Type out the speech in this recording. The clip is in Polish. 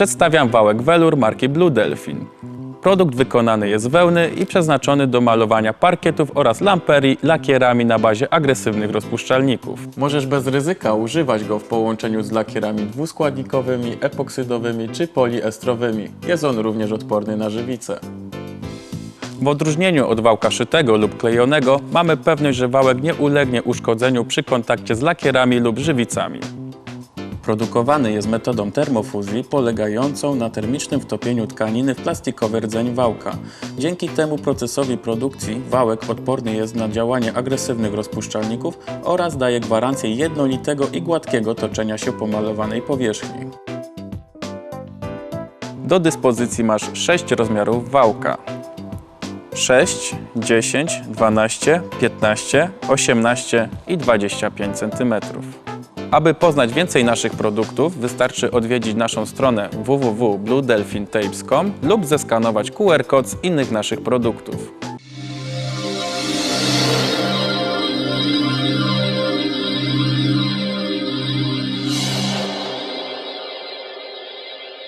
Przedstawiam wałek Velour marki Blue Delphin. Produkt wykonany jest z wełny i przeznaczony do malowania parkietów oraz lamperii lakierami na bazie agresywnych rozpuszczalników. Możesz bez ryzyka używać go w połączeniu z lakierami dwuskładnikowymi, epoksydowymi czy poliestrowymi. Jest on również odporny na żywicę. W odróżnieniu od wałka szytego lub klejonego mamy pewność, że wałek nie ulegnie uszkodzeniu przy kontakcie z lakierami lub żywicami. Produkowany jest metodą termofuzji polegającą na termicznym wtopieniu tkaniny w plastikowy rdzeń wałka. Dzięki temu procesowi produkcji wałek odporny jest na działanie agresywnych rozpuszczalników oraz daje gwarancję jednolitego i gładkiego toczenia się pomalowanej powierzchni. Do dyspozycji masz 6 rozmiarów wałka. 6, 10, 12, 15, 18 i 25 cm. Aby poznać więcej naszych produktów, wystarczy odwiedzić naszą stronę www.bluedelphintapes.com lub zeskanować QR kod z innych naszych produktów.